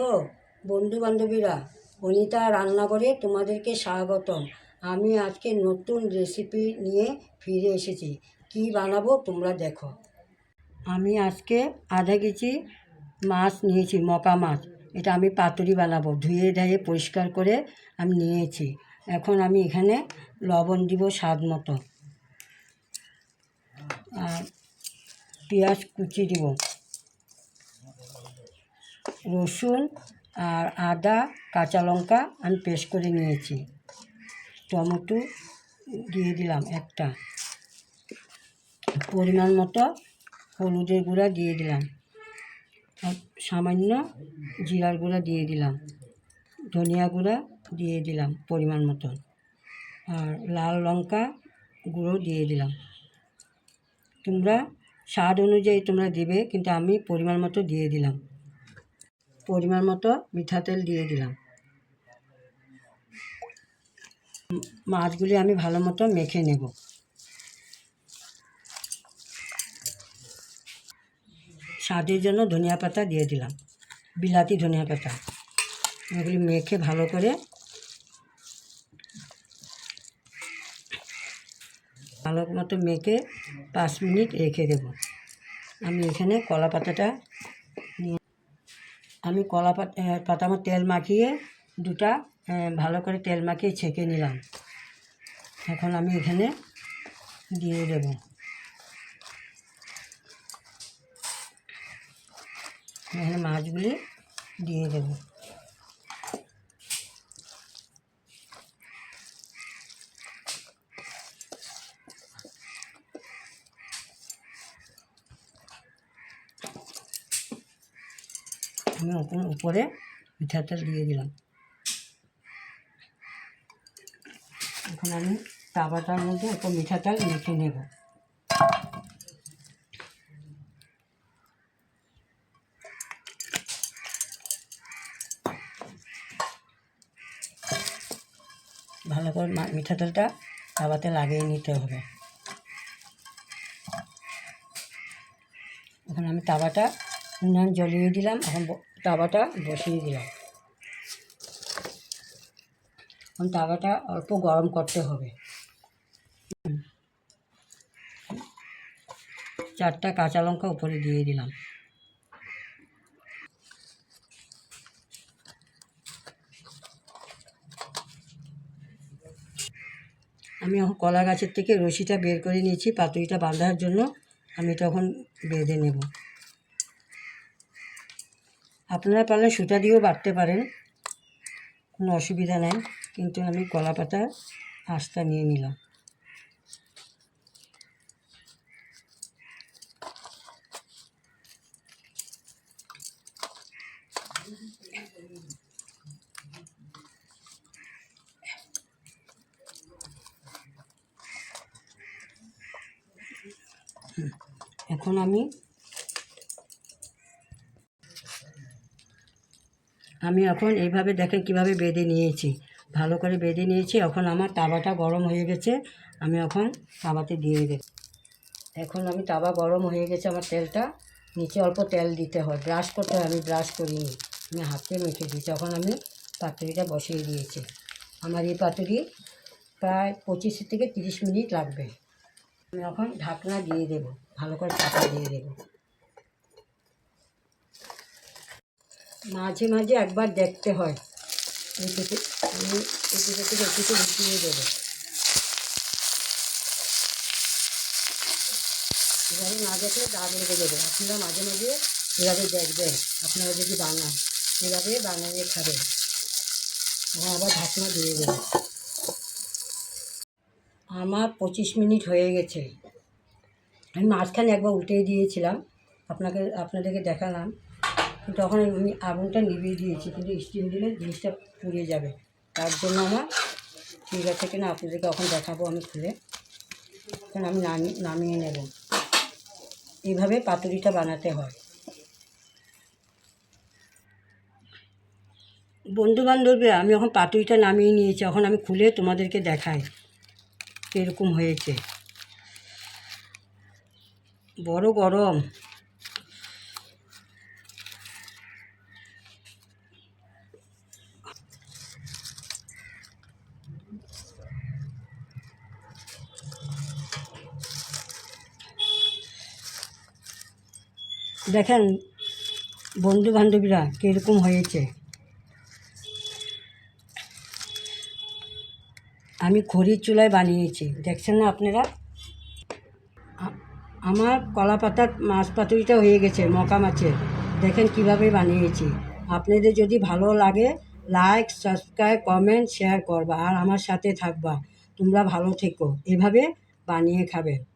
Hello বন্ধু বান্ধবীরা অনিতা রান্নাঘরে তোমাদেরকে স্বাগতম। আমি আজকে নতুন রেসিপি নিয়ে ফিরে এসেছি। কি বানাবো তোমরা দেখো। আমি আজকে আধা কেজি মাছ নিয়েছি, মকা মাছ। এটা আমি পাতুরি বানাবো। ধুয়ে ধুয়ে পরিষ্কার করে আমি নিয়েছি। এখন আমি এখানে লবণ দিব স্বাদ মতো। আর পেঁয়াজ কুচি দিব। রসুন আর আদা, কাঁচা লঙ্কা আমি পেস্ট করে নিয়েছি। টমেটো দিয়ে দিলাম একটা। পরিমাণ মতো হলুদের গুঁড়া দিয়ে দিলাম। সামান্য জিরার গুঁড়া দিয়ে দিলাম। ধনিয়া গুঁড়া দিয়ে দিলাম পরিমাণ মতো। আর লাল লঙ্কা গুঁড়ো দিয়ে দিলাম। তোমরা স্বাদ অনুযায়ী তোমরা দেবে, কিন্তু আমি পরিমাণ মতো দিয়ে দিলাম। পরিমাণ মতো মিঠা তেল দিয়ে দিলাম। মাছগুলি আমি ভালো মতো মেখে নেব। স্বাদের জন্য ধনিয়া পাতা দিয়ে দিলাম। বিলাতি ধনিয়া পাতা। এগুলি মেখে ভালো করে ভালো মতো মেখে পাঁচ মিনিট রেখে দেব। আমি এখানে কলা পাতাটা আমি কলা পাতা আমার তেল মাখিয়ে দুটা ভালো করে তেল মাখিয়ে ছেঁকে নিলাম। এখন আমি এখানে দিয়ে দেব। এখানে মাছগুলি দিয়ে দেব। আমি ওপর- উপরে তেল দিয়ে দিলাম। এখন আমি তাওয়াটার মধ্যে উপর মিঠা তেল মেখে নেব। ভালো করে মিঠা তেলটা তাওয়াতে লাগিয়ে নিতে হবে। এখন আমি তাওয়াটা উনুন জ্বলিয়ে দিলাম। এখন তাওয়াটা বসিয়ে দিলাম। এখন তাওয়াটা অল্প গরম করতে হবে। চারটা কাঁচা লঙ্কা উপরে দিয়ে দিলাম। আমি এখন কলা গাছের থেকে রশিটা বের করে নিয়েছি, পাতুরিটা বাঁধার জন্য। আমি তখন বেঁধে নেব। আপনারা পারলে সুতা দিয়েও বাটতে পারেন। কোনো অসুবিধা নেই, কিন্তু আমি কলা পাতা, আস্তা নিয়ে নিলাম। এখন আমি আমি এখন এইভাবে দেখেন কীভাবে বেঁধে নিয়েছি। ভালো করে বেঁধে নিয়েছি, এখন আমার তাওয়াটা গরম হয়ে গেছে, আমি এখন তাবাতে দিয়ে দেব। এখন আমি তাওয়া গরম হয়ে গেছে আমার তেলটা, নিচে অল্প তেল দিতে হয়, ব্রাশ করতে হয়, আমি ব্রাশ করিনি, আমি হাতে মেখে দিয়েছি, এখন আমি পাতুরিটা বসিয়ে দিয়েছি। আমার এই পাতুরি প্রায় পঁচিশ থেকে তিরিশ মিনিট লাগবে। আমি এখন ঢাকনা দিয়ে দেব, ভালো করে চাপা দিয়ে দেব। মাঝে মাঝে একবার দেখতে হয়। এটিতে আমি দেবো না দেখলে দাগ লেগে দেবে আপনারা মাঝে মাঝে এভাবে দেখবেন। আপনারা যদি বানান, এভাবে বানিয়ে খাবেন। এখন আবার ঢাকনা দিয়ে দেবো আমার পঁচিশ মিনিট হয়ে গেছে। আমি মাঝখানে একবার উল্টে দিয়েছিলাম। আপনাকে আপনাদেরকে দেখালাম। তখন আমি আগুনটা নিভিয়ে দিয়েছি, কিন্তু স্টিম দিলে জিনিসটা পুড়ে যাবে। তার জন্য আমার ঠিক আছে কিনা আপনাদেরকে এখন দেখাবো আমি খুলে। এখন আমি নামি, নামিয়ে নেব। এইভাবে পাতুরিটা বানাতে হয়। বন্ধু বান্ধবীরা আমি এখন পাতুরিটা নামিয়ে নিয়েছি। এখন আমি খুলে তোমাদেরকে দেখাই কীরকম হয়েছে। বড় গরম। দেখেন বন্ধু বান্ধবীরা কীরকম হয়েছে। আমি খড়ির চুলায় বানিয়েছি, দেখছেন না আপনারা? আমার কলা পাতার মাছ পাতুরিটা হয়ে গেছে, মকা মাছের। দেখেন কীভাবে বানিয়েছি। আপনাদের যদি ভালো লাগে, লাইক, সাবস্ক্রাইব, কমেন্ট, শেয়ার করবা আর আমার সাথে থাকবা। তোমরা ভালো থেকো। এভাবে বানিয়ে খাবে।